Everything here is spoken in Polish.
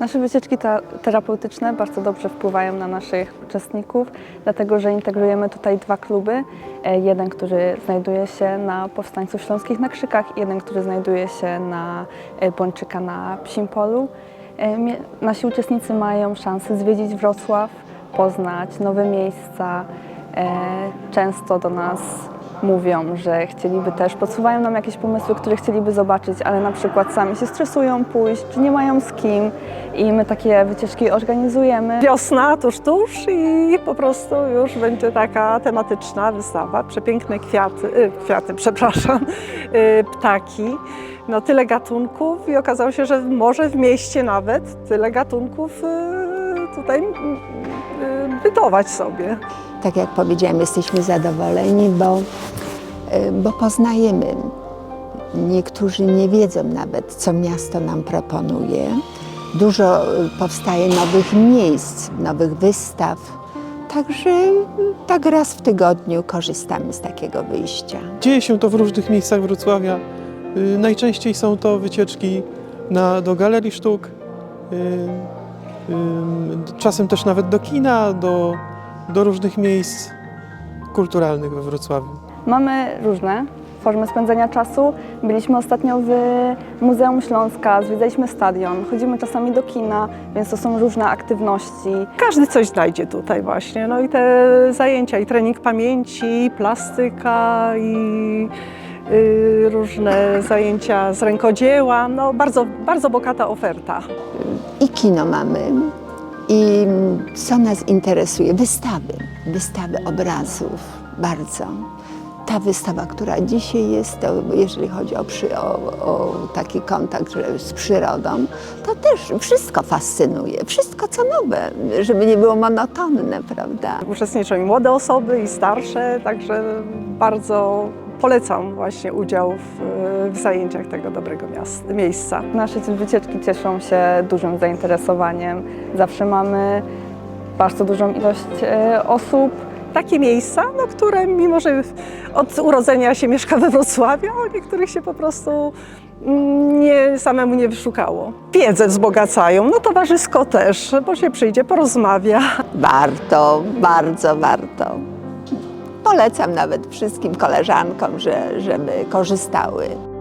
Nasze wycieczki te- terapeutyczne bardzo dobrze wpływają na naszych uczestników, dlatego że integrujemy tutaj dwa kluby. E, Jeden, który znajduje się na Powstańców Śląskich na Krzykach, jeden, który znajduje się na e, Bączyka na Psim Polu. E, Nasi uczestnicy mają szansę zwiedzić Wrocław, poznać nowe miejsca. Często do nas mówią, że chcieliby też, podsuwają nam jakieś pomysły, które chcieliby zobaczyć, ale na przykład sami się stresują pójść, czy nie mają z kim i my takie wycieczki organizujemy. Wiosna tuż, tuż i po prostu już będzie taka tematyczna wystawa. Przepiękne kwiaty, y, kwiaty, przepraszam, y, ptaki. No tyle gatunków i okazało się, że może w mieście nawet tyle gatunków y, tutaj bytować sobie. Tak jak powiedziałam, jesteśmy zadowoleni, bo, y, bo poznajemy. Niektórzy nie wiedzą nawet, co miasto nam proponuje. Dużo y, powstaje nowych miejsc, nowych wystaw. Także y, tak raz w tygodniu korzystamy z takiego wyjścia. Dzieje się to w różnych miejscach Wrocławia. Najczęściej są to wycieczki na, do galerii sztuk, czasem też nawet do kina, do, do różnych miejsc kulturalnych we Wrocławiu. Mamy różne formy spędzenia czasu. Byliśmy ostatnio w Muzeum Śląska, zwiedzaliśmy stadion, chodzimy czasami do kina, więc to są różne aktywności. Każdy coś znajdzie tutaj właśnie. No i te zajęcia, i trening pamięci, i plastyka, i y, różne zajęcia z rękodzieła. No bardzo, bardzo bogata oferta. I kino mamy. I co nas interesuje? Wystawy. Wystawy obrazów. Bardzo. Ta wystawa, która dzisiaj jest, to jeżeli chodzi o, przy, o, o taki kontakt z przyrodą, to też wszystko fascynuje. Wszystko co nowe, żeby nie było monotonne, prawda? Uczestniczą i młode osoby, i starsze, także bardzo polecam właśnie udział w, w zajęciach tego dobrego miasta, miejsca. Nasze wycieczki cieszą się dużym zainteresowaniem. Zawsze mamy bardzo dużą ilość e, osób. Takie miejsca, no, które mimo, że od urodzenia się mieszka we Wrocławiu, a niektórych się po prostu mm, nie, samemu nie wyszukało. Wiedzę wzbogacają, no towarzysko też, bo się przyjdzie, porozmawia. Warto, bardzo warto. Polecam nawet wszystkim koleżankom, że, żeby korzystały.